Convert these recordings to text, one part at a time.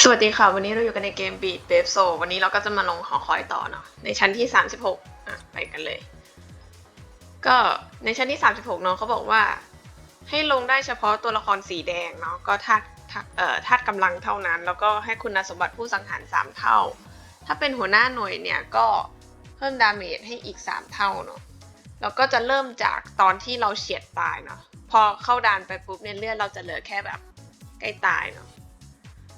สวัสดีค่ะ วันนี้เราอยู่กันในเกม Beat b a b e s o วันนี้เราก็จะมาลงหอคอยต่อเนาะในชั้นที่ 36อะไปกันเลย ก็ในชั้นที่ 36เนาะเขาบอกว่า ให้ลงได้เฉพาะตัวละครสีแดงเนาะก็ธาตุธาตุเอ่อธาตุกำลังเท่านั้น แล้วก็ให้คุณสมบัติผู้สังหาร 3 เท่า ถ้าเป็นหัวหน้าหน่วยเนี่ยก็เพิ่มดาเมจให้อีก 3 เท่าเนาะแล้วก็จะเริ่มจากตอนที่เราเฉียดตายเนาะพอเข้าด่านไปปุ๊บเนี่ยเลือดเราจะเหลือแค่แบบใกล้ตายเนาะ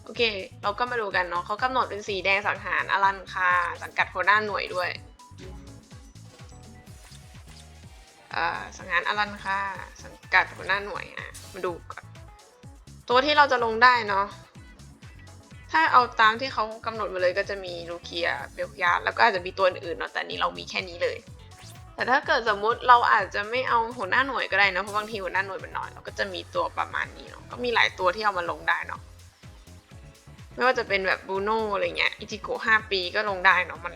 โอเค เราก็มาดูกันเนาะเขากำหนดเป็นสีแดงสังหารอลันคาสังกัดหัวหน้าหน่วยด้วยอ่าสังหารอลันคาสังกัดหัวหน้าหน่วยอะมาดูก่อนตัวที่เราจะลงได้เนาะถ้าเอาตามที่เขากำหนดมาเลยก็จะมีลูเคียเบลยาแล้วก็อาจจะมีตัวอื่นเนาะแต่นนี้เรามีแค่นี้เลย แต่ถ้าเกิดสมมุติเราอาจจะไม่เอาหัวหน้าหน่วยก็ได้นะเพราะบางทีหัวหน้าหน่วยมันน้อยเราก็จะมีตัวประมาณนี้เนาะก็มีหลายตัวที่เอามาลงได้เนาะ ไม่ว่าจะเป็นแบบบูโน่อะไรเงี้ยอิจิโกะห้าปีก็ลงได้เนาะมัน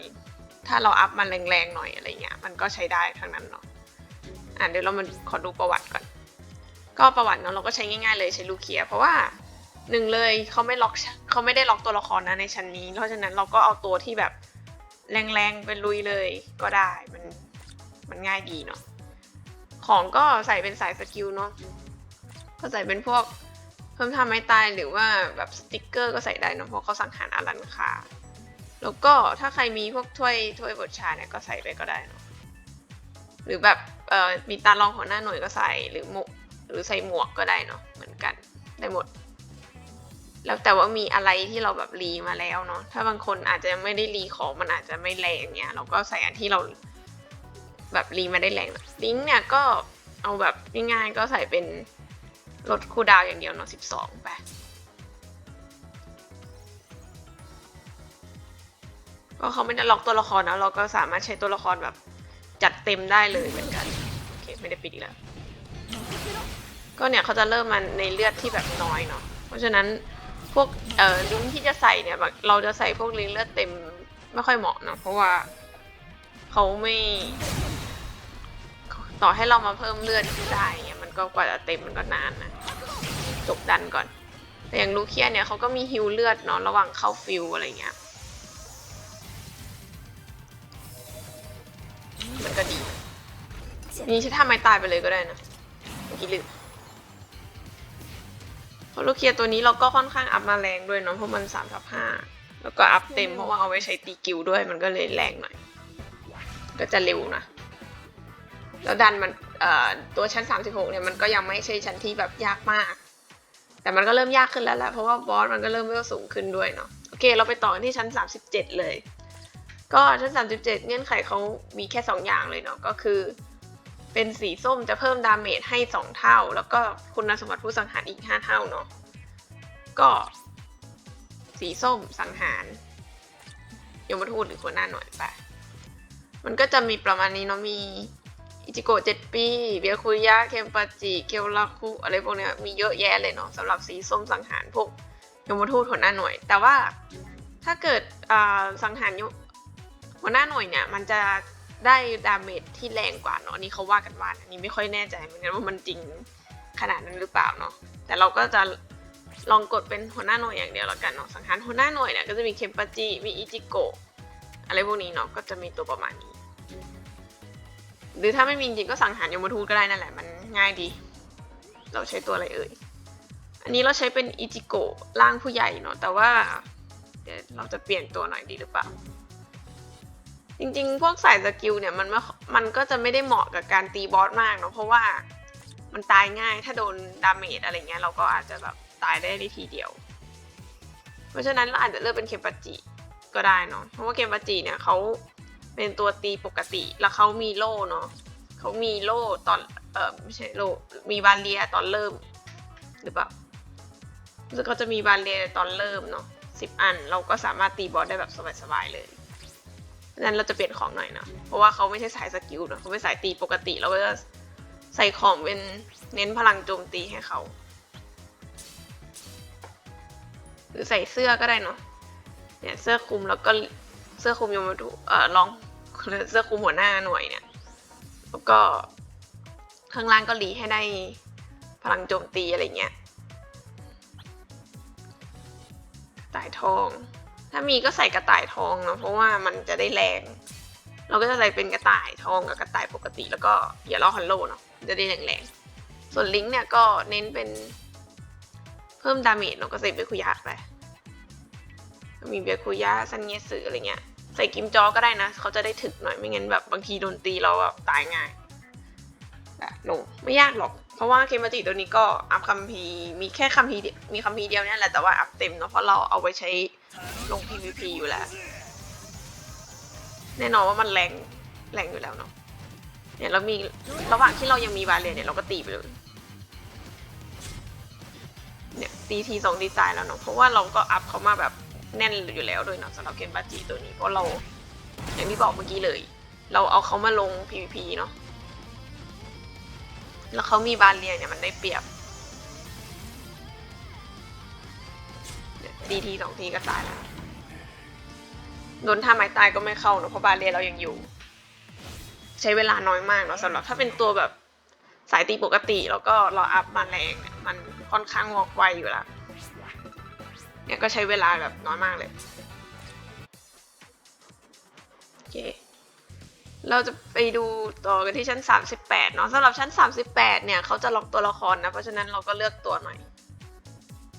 ถ้าเราอัพมันแรงๆหน่อยอะไรเงี้ยมันก็ใช้ได้ทั้งนั้นเนาะอะเดี๋ยวเรามาขอดูประวัติก่อน ก็ประวัติเนาะเราก็ใช้ง่ายๆเลยใช้ลูเคีย เพราะว่าหนึ่งเลยเขาไม่ล็อกเขาไม่ได้ล็อกตัวละครนะในชั้นนี้ เพราะฉะนั้นเราก็เอาตัวที่แบบแรงๆเป็นลุยเลยก็ได้มันมันง่ายดีเนาะของก็ใส่เป็นสายสกิลเนาะก็ใส่เป็นพวก เพิ่มท่าไม้ตายหรือว่าแบบสติกเกอร์ก็ใส่ได้เนะเพราะเขาสังหารอารันคาแล้วก็ถ้าใครมีพวกถ้วยถ้วยบทชาเนี่ยก็ใส่ไปก็ได้เนะหรือแบบเอ่อมีตาลองหัวหน้าหน่วยก็ใส่หรือหมวกหรือใส่หมวกก็ได้เนาะเหมือนกันได้หมด แล้วแต่ว่ามีอะไรที่เราแบบรีมาแล้วเนาะถ้าบางคนอาจจะยังไม่ได้รีของมันอาจจะไม่แรงเนี่ยเราก็ใส่อันที่เราแบบรีมาได้แรงลิงก์เนี่ยก็เอาแบบง่ายๆก็ใส่เป็น ลดคูดาวอย่างเดียวเนาะสิบสองไป ก็เขาไม่ได้ล็อกตัวละครนะ เราก็สามารถใช้ตัวละครแบบจัดเต็มได้เลยเหมือนกัน โอเค ไม่ได้ปิดอีกแล้ว ก็เนี่ยเขาจะเริ่มมันในเลือดที่แบบน้อยเนาะ เพราะฉะนั้นพวกเอ่อลิงที่จะใส่เนี่ยแบบเราจะใส่พวกลิงเลือดเต็มไม่ค่อยเหมาะเนาะเพราะว่าเขาไม่ต่อให้เรามาเพิ่มเลือดได้เนี่ยมันก็กว่าจะเต็มมันก็นานนะ จบดันก่อน แต่อย่างลูเคียเนี่ยเขาก็มีฮิวเลือดเนาะระหว่างเข้าฟิลอะไรเงี้ย มันก็ดี นี่ใช้ท่าไม้ตายไปเลยก็ได้นะเมื่อกี้ลืมเพราะลูเคียตัวนี้เราก็ค่อนข้างอัพมาแรงด้วยเนาะเพราะมันสามทับห้าแล้วก็อัพเต็มเพราะว่าเอาไว้ใช้ตีกิวด้วยมันก็เลยแรงหน่อย ก็จะเร็วนะ แล้วดันมันตัวชั้น 36 เนี่ยมันก็ยังไม่ใช่ชั้นที่แบบยากมาก แต่มันก็เริ่มยากขึ้นแล้วแหละเพราะว่าบอสมันก็เริ่มเวลสูงขึ้นด้วยเนาะโอเค เราไปต่อกันที่ชั้น 37 เลย ก็ชั้น 37 เงื่อนไขเขามีแค่ 2 อย่างเลยเนาะก็คือ เป็นสีส้มจะเพิ่มดาเมจให้ 2 เท่า แล้วก็คุณสมบัติผู้สังหารอีก 5 เท่าเนาะก็สีส้มสังหารยมทูตหรือหัวหน้าหน่วยไป มันก็จะมีประมาณนี้เนาะมี จิโกะเจ็ดปี เบียคุยะเคมปาจิเกียวราคุอะไรพวกเนี้ยมีเยอะแยะเลยเนาะสำหรับสีส้มสังหารพวกยมทูตหัวหน้าหน่วย แต่ว่าถ้าเกิดอ่าสังหารยหัวหน้าหน่วยเนี่ย มันจะได้ดาเมจที่แรงกว่าเนาะอันนี่เขาว่ากันว่าอันนี้ไม่ค่อยแน่ใจเหมือนกันว่ามันจริงขนาดนั้นหรือเปล่าเนาะแต่เราก็จะลองกดเป็นหัวหน้าหน่วยอย่างเดียวแล้วกันเนาะสังหารหัวหน้าหน่วยเนี่ยก็จะมีเคมปาจิมีอิจิโกะอะไรพวกนี้เนาะก็จะมีตัวประมาณนี้ หรือถ้าไม่มีจริงก็สั่งหารยมทูตก็ได้นั่นแหละมันง่ายดี เราใช้ตัวอะไรเอ่ย อันนี้เราใช้เป็นอิจิโกะร่างผู้ใหญ่เนาะแต่ว่าเดี๋ยวเราจะเปลี่ยนตัวหน่อยดีหรือเปล่า จริงๆ พวกสายสกิลเนี่ยมันมันก็จะไม่ได้เหมาะกับการตีบอสมากเนาะเพราะว่ามันตายง่ายถ้าโดนดาเมจอะไรเงี้ยเราก็อาจจะแบบตายได้ในทีเดียว เพราะฉะนั้นเราอาจจะเลือกเป็นเคมปัจจิก็ได้เนาะเพราะว่าเคมปัจจิเนี่ยเขา เป็นตัวตีปกติ แล้วเขามีโล่เนาะเขามีโล่ตอนเออไม่ใช่โล่มีบาเลียตอนเริ่มหรือเปล่ารู้สึกเขาจะมีบาเลียตอนเริ่มเนาะสิบอัน เราก็สามารถตีบอสได้แบบสบายๆเลยนั้นเราจะเปลี่ยนของหน่อยเนาะเพราะว่าเขาไม่ใช่สายสกิลเนาะเขาเป็นสายตีปกติ เราก็จะใส่ของเป็นเน้นพลังโจมตีให้เขาหรือใส่เสื้อก็ได้เนาะเนี่ยเสื้อคลุมแล้วก็เสื้อคลุมยมทูเอ่อลอง เสื้อคลุมหัวหน้าหน่วยเนี่ย แล้วก็ข้างล่างก็รีให้ได้พลังโจมตีอะไรเงี้ยตต่ายทอง ถ้ามีก็ใส่กระต่ายทองเนาะเพราะว่ามันจะได้แรง เราก็จะใส่เป็นกระต่ายทองกับกระต่ายปกติ แล้วก็อย่าล้อฮัลโลเนาะจะได้แรงๆส่วนลิงก์เนี่ยก็เน้นเป็นเพิ่มดาเมจเนาะก็ใส่เบคุยะไปก็มีเบคุยะซันเงสึอะไรเงี้ย ใส่กิมจอก็ได้นะ เขาจะได้ถึกหน่อยไม่งั้นแบบบางทีโดนตีเราแบบตายง่ายแบบลงไม่ยากหรอก เพราะว่าเคมาจิตัวนี้ก็อัพคัมภีร์มีแค่คัมภีร์เดียวมีคัมภีร์เดียวเนี่ยแหละแต่ว่าอัพเต็มเนาะเพราะเราเอาไว้ใช้ลง PVP อยู่แล้ว แน่นอนว่ามันแรงแรงอยู่แล้วเนาะเนี่ยเรามีระหว่างที่เรายังมีบาเรียนเนี่ยเราก็ตีไปเลยเนี่ยตีทีสองดีไซน์แล้วเนาะเพราะว่าเราก็อัพเขามาแบบ แน่นอยู่แล้วด้วยเนาะสำหรับเกมบาจิตัวนี้เพราะเราอย่างที่บอกเมื่อกี้เลย เราเอาเขามาลง PVP เนาะแล้วเขามีบาเรียเนี่ยมันได้เปรียบเนี่ยตีทีสองทีก็ตายแล้วโดนท่าไม้ตายก็ไม่เข้าเนอะเพราะบาเรียเรายังอยู่ ใช้เวลาน้อยมากเนาะสำหรับถ้าเป็นตัวแบบสายตีปกติแล้วก็รออัพมาแรงเนี่ยมันค่อนข้างวอกไวอยู่แล้ว เนี่ยก็ใช้เวลาแบบน้อยมากเลยโอเคเราจะไปดูต่อกันที่ชั้น 38 เนาะสำหรับชั้น 38 เนี่ยเขาจะล็อกตัวละครนะ เพราะฉะนั้นเราก็เลือกตัวหน่อย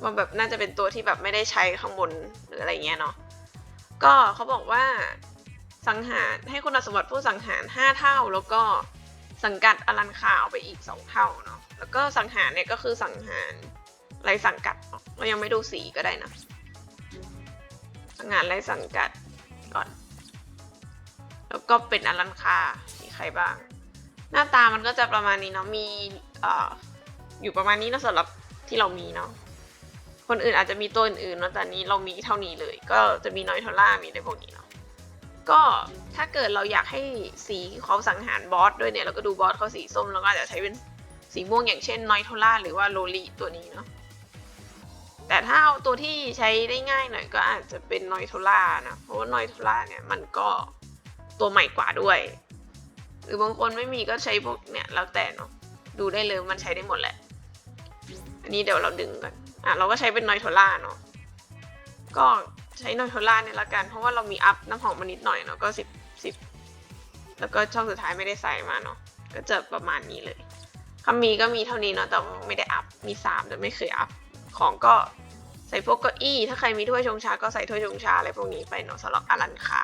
ว่าแบบน่าจะเป็นตัวที่แบบไม่ได้ใช้ข้างบนหรืออะไรเงี้ยเนาะก็เขาบอกว่าสังหารให้คุณสมบัติผู้สังหาร 5 เท่า แล้วก็สังกัดอลันคาเอาไปอีก 2 เท่าเนาะแล้วก็สังหารเนี่ยก็คือสังหารไรสังกัดเนอะ เรายังไม่ดูสีก็ได้นะงารไรสังกัดก่อน แล้วก็เป็นอลันคามีใครบ้าง หน้าตามันก็จะประมาณนี้เนาะมีออยู่ประมาณนี้นะสำหรับที่เรามีเนาะคนอื่นอาจจะมีตัวอื่นๆนะแต่นี้เรามีเท่านี้เลย ก็จะมีน้อยทอล่ามีในพวกนี้เนาะก็ถ้าเกิดเราอยากให้สีเขาสังหารบอสด้วยเนี่ยเราก็ดูบอสเขาสีส้มแล้วก็อาจจะใช้เป็นสีม่วงอย่างเช่นน้อยทอล่าหรือว่าโลลีตัวนี้เนาะ แต่ถ้าเอาตัวที่ใช้ได้ง่ายหน่อยก็อาจจะเป็นนอยโทล่านะ เพราะว่านอยโทล่าเนี่ยมันก็ตัวใหม่กว่าด้วย หรือบางคนไม่มีก็ใช้พวกเนี่ยแล้วแต่เนาะดูได้เลยมันใช้ได้หมดแหละ อันนี้เดี๋ยวเราดึงกันอะเราก็ใช้เป็นนอยโทล่าเนาะก็ใช้นอยโทล่าเนี่ยละกัน เพราะว่าเรามีอัพน้ำหอมมานิดหน่อยเนาะก็สิบสิบแล้วก็ช่องสุดท้ายไม่ได้ใส่มาเนาะก็จะประมาณนี้เลยคำมีก็มีเท่านี้เนาะแต่ไม่ได้อัพมีสามแต่ไม่เคยอัพ ของก็ใส่พวกเก้าอี้ ถ้าใครมีถ้วยชงชา ก็ใส่ถ้วยชงชาอะไรพวกนี้ไปเนาะสำหรับอลันคา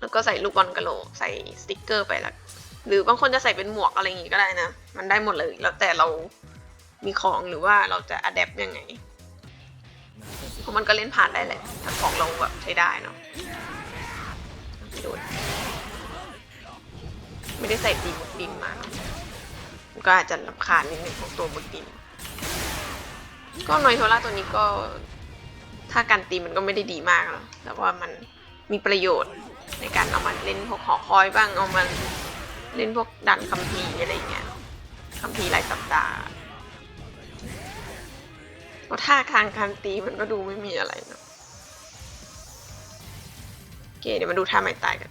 แล้วก็ใส่ลูกบอลกะโหลกใส่สติกเกอร์ไปละหรือบางคนจะใส่เป็นหมวกอะไรอย่างงี้ก็ได้นะ มันได้หมดเลย แล้วแต่เรามีของหรือว่าเราจะอัดแอปยังไงเพราะมันก็เล่นผ่านได้แหละถ้าของเราแบบใช้ได้เนาะดูไม่ได้ใส่ตีมดดินมาเนมันก็อาจจะลำคาญนิดนึงของตัวหมดดิน ก็นอยโทล่าตัวนี้ก็ ถ้าการตีมันก็ไม่ได้ดีมากหรอกแต่ว่ามันมีประโยชน์ในการเอามาเล่นพวกหอคอยบ้างเอามาเล่นพวกดันคัมภีร์อะไรอย่างเงี้ยคัมภีร์รายสัปดาห์เพราะท่าทางการตีมันก็ดูไม่มีอะไรเนาะโอเคเดี๋ยวมาดูท่าไม้ตายกัน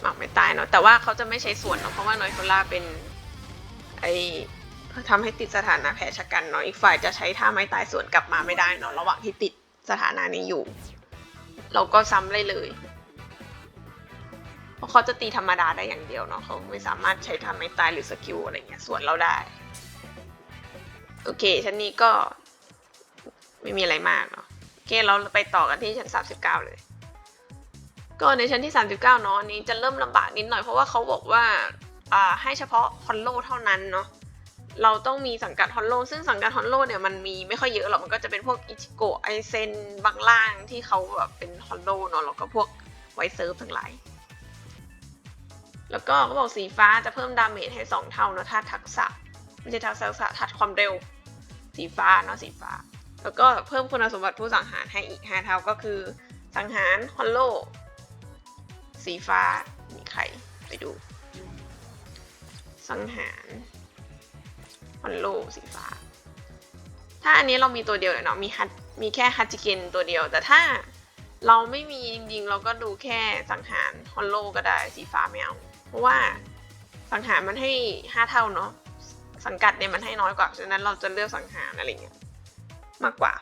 หมักไม่ตายเนาะแต่ว่าเขาจะไม่ใช้ส่วนเนาะเพราะว่านอยโทล่าเป็น ไอทำให้ติดสถานะแผลชะกันเนาะอีกฝ่ายจะใช้ท่าไม้ตายส่วนกลับมาไม่ได้เนาะระหว่างที่ติดสถานะนี้อยู่ เราก็ซ้ำได้เลยเพราะเขาจะตีธรรมดาได้อย่างเดียวเนาะเขาไม่สามารถใช้ท่าไม้ตายหรือสกิลอะไรเงี้ยส่วนเราได้ โอเคชั้นนี้ก็ไม่มีอะไรมากเนาะโอเคเราไปต่อกันที่ชั้น39เลย ก็ในชั้นที่ 39เนาะนนี้จะเริ่มลำบากนิดหน่อยเพราะว่าเขาบอกว่าให้เฉพาะฮอลโลเท่านั้นเนาะเราต้องมีสังกัดฮอลโลซึ่งสังกัดฮอลโลเนี่ยมันมีไม่ค่อยเยอะหรอกมันก็จะเป็นพวกอิชิโกะไอเซนบางล่างที่เขาแบบเป็นฮอลโลเนาะแล้วก็พวกไวเซิร์ฟทั้งหลายแล้วก็เขาบอกสีฟ้าจะเพิ่มดาเมจให้ 2 เท่าเนาะถ้าทักษะไม่ใช่ทักษะทัดความเร็ว สีฟ้าเนาะสีฟ้า แล้วก็เพิ่มคุณสมบัติผู้สังหารให้อีก 5 เท่าก็คือสังหารฮอลโล สีฟ้ามีใครไปดู สังหารฮอนโลสีฟ้า ถ้าอันนี้เรามีตัวเดียวเนาะมีฮัตมีแค่ฮัตจิเกนตัวเดียว แต่ถ้าเราไม่มีจริงๆ เราก็ดูแค่สังหารฮอนโลก็ได้สีฟ้าไม่เอา เพราะว่าสังหารมันให้ห้าเท่าเนาะสังกัดเนี่ยมันให้น้อยกว่า ฉะนั้นเราจะเลือกสังหารอะไรเงี้ยมากกว่า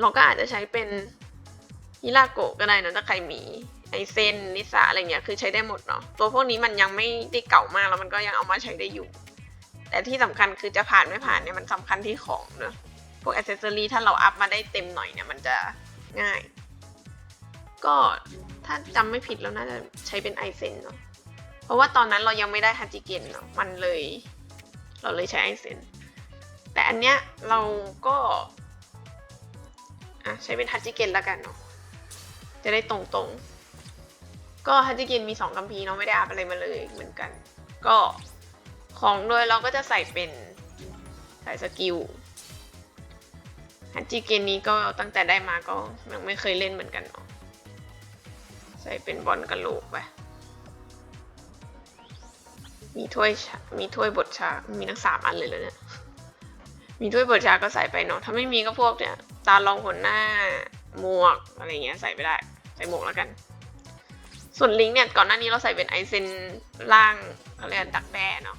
เราก็อาจจะใช้เป็นฮิราโกะก็ได้นะถ้าใครมี ไอเซนนิสาอะไรเงี้ยคือใช้ได้หมดเนาะตัวพวกนี้มันยังไม่ได้เก่ามากแล้วมันก็ยังเอามาใช้ได้อยู่ แต่ที่สำคัญคือจะผ่านไม่ผ่านเนี่ยมันสำคัญที่ของเนอะพวกอ c เซสซอรีถ้าเราอัพมาได้เต็มหน่อยเนี่ยมันจะง่าย ก็ถ้าจำไม่ผิดแล้วน่าจะใช้เป็นไอเซนเนาะเพราะว่าตอนนั้นเรายังไม่ได้ฮัจิเกนเนาะมันเลย เราเลยใช้ไอเซนแต่อันเนี้ยเราก็อะใช้เป็นฮัจิเกนแล้วกันเนาะจะได้ตรงๆ ก็ฮัจิเกนมีสองกัมพีเนาะไม่ได้อัพอะไรมาเลยเหมือนกัน ก็ของโดยเราก็จะใส่เป็นใส่สกิลฮัจิเกนนี้ก็ตั้งแต่ได้มาก็ยังไม่เคยเล่นเหมือนกันเนาะใส่เป็นบอลกระโหลกไปมีถ้วยมีถ้วยบดชา มีทั้งสามอันเลยเลยเนี่ย มีถ้วยบดชาก็ใส่ไปเนาะ ถ้าไม่มีก็พวกเนี่ย ตาลองหนหน้า หมวกอะไรเงี้ยใส่ไปได้ ใส่หมวกแล้วกัน ส่วนลิงก์เนี่ยก่อนหน้านี้เราใส่เป็นไอเซนล่างเขาเรียกดักแด้เนาะ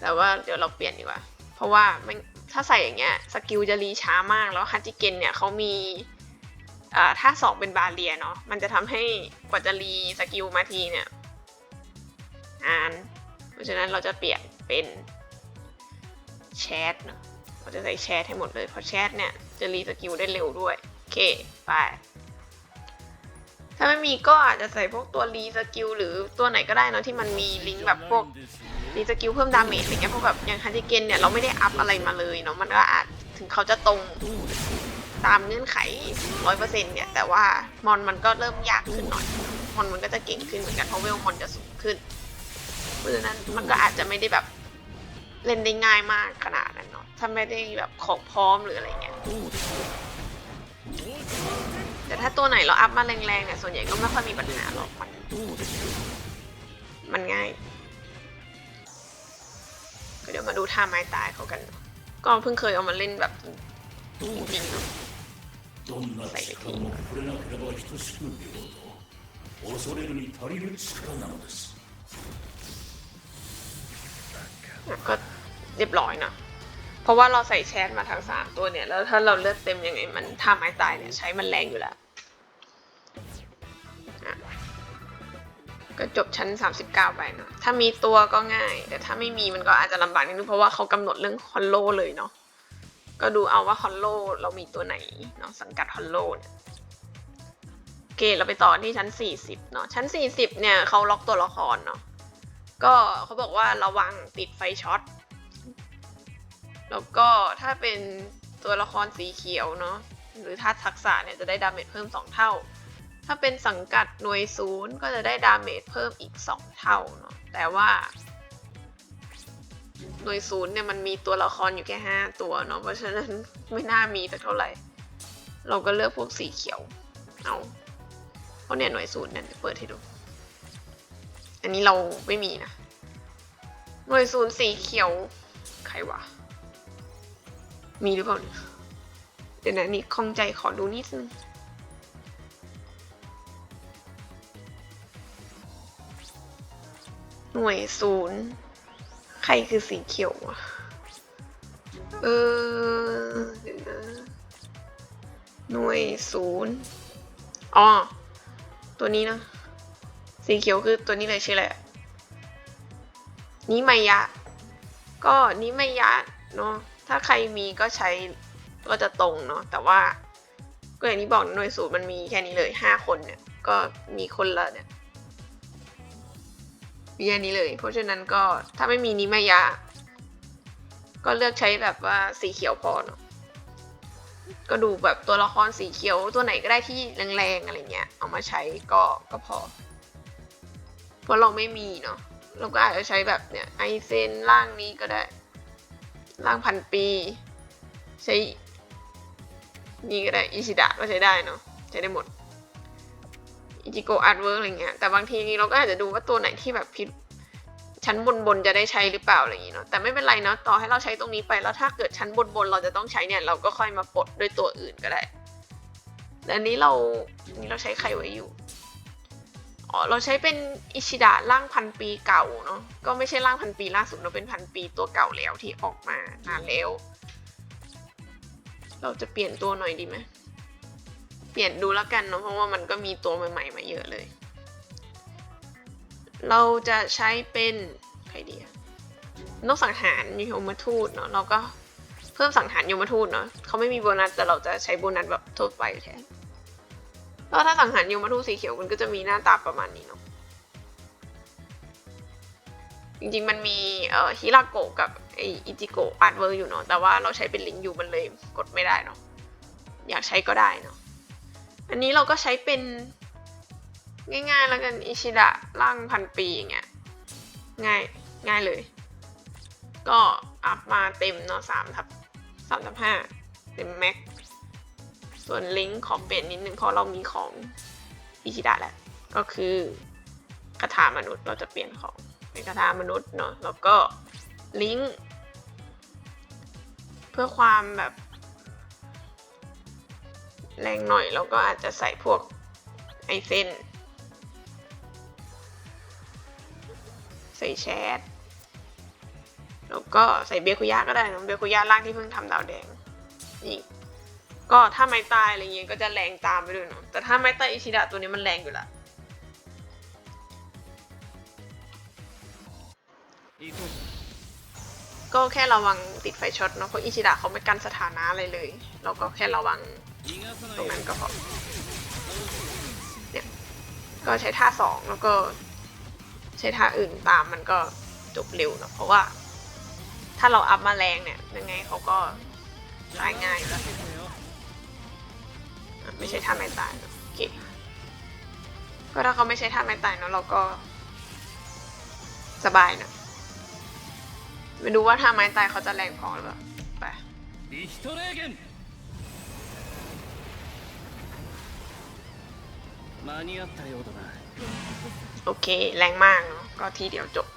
แต่ว่าเดี๋ยวเราเปลี่ยนดีกว่า เพราะว่ามันถ้าใส่อย่างเงี้ยสกิลจะรีช้ามากแล้วฮัจิเกนเนี่ยเขามีถ้าสองเป็นบาเรียเนาะมันจะทำให้กว่าจะรีสกิลมาทีเนี่ยอ่าน เพราะฉะนั้นเราจะเปลี่ยนเป็นแชทเนาะเราจะใส่แชทให้หมดเลยเพราะแชทเนี่ยจะรีสกิลได้เร็วด้วย โอเค ไป ถ้าไม่มีก็อาจจะใส่พวกตัวรีสกิลหรือตัวไหนก็ได้เนาะที่มันมีลิงก์แบบพวกรีสกิลเพิ่มดาเมจอะไรเงี้ยพวกแบบอย่างฮันติเกนเนี่ยเราไม่ได้อัพอะไรมาเลยเนาะมันก็อาจถึงเขาจะตรงตามเงื่อนไขร้อยเปอร์เซ็นต์เนี่ยแต่ว่ามอนมันก็เริ่มยากขึ้นหน่อยมอนมันก็จะเก่งขึ้นเหมือนกันเพราะเวลมอนจะสูงขึ้นเพราะฉะนั้นมันก็อาจจะไม่ได้แบบเล่นได้ง่ายมากขนาดนั้นเนาะถ้าไม่ได้แบบของพร้อมหรืออะไรเงี้ย แต่ถ้าตัวไหนเราอัพมาแรงๆเนี่ยส่วนใหญ่ก็ไม่ค่อยมีปัญหาหรอกมันมันง่ายก็เดี๋ยวมาดูท่าไม้ตายเขากัน ก็เพิ่งเคยเอามาเล่นแบบจริงใส่ไปทีก็เรียบร้อยเนาะเพราะว่าเราใส่แชทมาทั้งสามตัวเนี่ย แล้วถ้าเราเลือดเต็มยังไงมันท่าไม้ตายเนี่ยใช้มันแรงอยู่แล้ว ก็จบชั้น 39 ไปเนาะถ้ามีตัวก็ง่าย แต่ถ้าไม่มีมันก็อาจจะลำบากนิดนึงเพราะว่าเขากำหนดเรื่องคอนโลเลยเนาะก็ดูเอาว่าคอนโลเรามีตัวไหนเนาะสังกัดคอนโลเนี่ยโอเคเราไปต่อที่ชั้น 40 เนาะชั้น 40 เนี่ยเขาล็อกตัวละครเนาะก็เขาบอกว่าระวังติดไฟช็อตแล้วก็ถ้าเป็นตัวละครสีเขียวเนาะหรือถ้าทักษะเนี่ยจะได้ดาเมจเพิ่ม 2 เท่า ถ้าเป็นสังกัดหน่วยศูนย์ก็จะได้ดาเมจเพิ่มอีก 2 เท่าเนาะแต่ว่าหน่วยศูนย์เนี่ยมันมีตัวละครอยู่แค่ 5 ตัวเนาะเพราะฉะนั้นไม่น่ามีสักเท่าไหร่ เราก็เลือกพวกสีเขียวเอาเพราะเนี่ยหน่วยศูนย์เนี่ยเปิดให้ดู อันนี้เราไม่มีนะ หน่วยศูนย์สีเขียว ใครวะ มีหรือเปล่าเนี่ยเดี๋ยวนะนี่ข้องใจขอดูนิดนึง หน่วยศูนย์ใครคือสีเขียววะเออเดี๋ยวนะหน่วยศูนย์อ๋อ ตัวนี้นะ สีเขียวคือตัวนี้เลยชื่ออะไรอะนิมายะ ก็นิมายะเนาะถ้าใครมีก็ใช้ก็จะตรงเนาะแต่ว่าก็อย่างที่บอกหน่วยสูตรมันมีแค่นี้เลยห้าคนเนี่ย ก็มีคนละเนี่ย มีแค่นี้เลย เพราะฉะนั้นก็ถ้าไม่มีนิมายะ ก็เลือกใช้แบบว่าสีเขียวพอเนาะก็ดูแบบตัวละครสีเขียวตัวไหนก็ได้ที่แรงๆอะไรเงี้ย เอามาใช้ก็ก็พอ เพราะเราไม่มีเนาะเราก็อาจจะใช้แบบเนี่ยไอเซนล่างนี้ก็ได้ล่างพันปี ใช้นี่ก็ได้อิชิดะก็ใช้ได้เนาะใช้ได้หมด อิจิโกอาร์ตเวิร์กอะไรเงี้ยแต่บางทีเราก็อาจจะดูว่าตัวไหนที่แบบพิชั้นบนบนจะได้ใช้หรือเปล่าอะไรอย่างงี้เนาะแต่ไม่เป็นไรเนาะต่อให้เราใช้ตรงนี้ไปแล้วถ้าเกิดชั้นบนบนเราจะต้องใช้เนี่ยเราก็ค่อยมาปลดด้วยตัวอื่นก็ได้แต่อันนี้เรานี้เราใช้ใครไว้อยู่อ๋อเราใช้เป็นอิชิดะร่างพันปีเก่าเนาะก็ไม่ใช่ร่างพันปีล่าสุดเราเป็นพันปีตัวเก่าแล้วที่ออกมานานแล้ว เราจะเปลี่ยนตัวหน่อยดีไหม ปลี่ยนดูแล้วกันเนาะเพราะว่ามันก็มีตัวใหม่ๆมาเยอะเลย เราจะใช้เป็นใครดีอะนกสังหารยมทูตเนาะเราก็เพิ่มสังหารยมทูตเนาะเขาไม่มีโบนัสแต่เราจะใช้โบนัสแบบทั่วไปแทนแล้วถ้าสังหารยมทูตสีเขียวมันก็จะมีหน้าตาประมาณนี้เนาะจริงๆมันมีเอ่อฮิราโกะกับไออิจิโกะอาร์ตเวอร์อยู่เนาะแต่ว่าเราใช้เป็นลิงก์อยู่มันเลยกดไม่ได้เนาะอยากใช้ก็ได้เนาะ อันนี้เราก็ใช้เป็นง่ายๆแล้วกันอิชิดะร่างพันปีอย่างเงี้ยง่ายง่ายเลย ก็อัพมาเต็มเนาะสามทับสามทับห้าเต็มแม็กส่วนลิงก์ขอเปลี่ยนนิดนึงเพราะเรามีของอิชิดะแหละก็คือคาถามนุษย์เราจะเปลี่ยนของเป็นคาถามนุษย์เนาะแล้วก็ลิงก์เพื่อความแบบ แรงหน่อยแล้วก็อาจจะใส่พวกไอเส้น ใส่แชทแล้วก็ใส่เบคุยะก็ได้นะเบคุยะาล่างที่เพิ่งทำดาวแดงนี่ก็ถ้าไม่ตายอะไรเงี้ยก็จะแรงตามไปด้วยเนาะแต่ถ้าไม่ตายอิชิดะตัวนี้มันแรงอยู่ละก็แค่ระวังติดไฟช็อตเนาะเพราะอิชิดะเขาไม่กันสถานะอะไรเลย เราก็แค่ระวัง ตรงนั้นก็พอเนี่ยก็ใช้ท่าสองแล้วก็ ใช้ท่าอื่นตามมันก็จบเร็วนะเพราะว่า ถ้าเราอัพมาแรงเนี่ยยังไงเขาก็ตายง่ายแล้วไม่ใช่ท่าไม่ตายโอเคก็ถ้าเขาไม่ใช้ท่าไม่ตายเนาะเราก็ สบายนะไม่ดูว่าท่าไม้ตายเขาจะแรงพอหรือเปล่าไป 間に合ったようだな โอเค แรงมากเนาะก็ทีเดียวจบ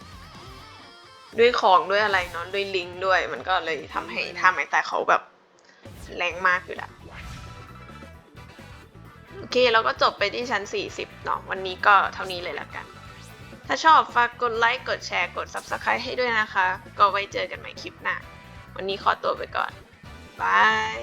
ด้วยของด้วยอะไรเนาะด้วยลิงก์ด้วย มันก็เลยทำให้ท่าไม้ตายเขาแบบแรงมากอยู่แล้วโอเคเราก็จบไปที่ชั้น 40 เนาะวันนี้ก็เท่านี้เลยละกัน ถ้าชอบฝากกดไลค์กดแชร์กด Subscribe ให้ด้วยนะคะ ก็ไว้เจอกันใหม่คลิปหน้า วันนี้ขอตัวไปก่อนบาย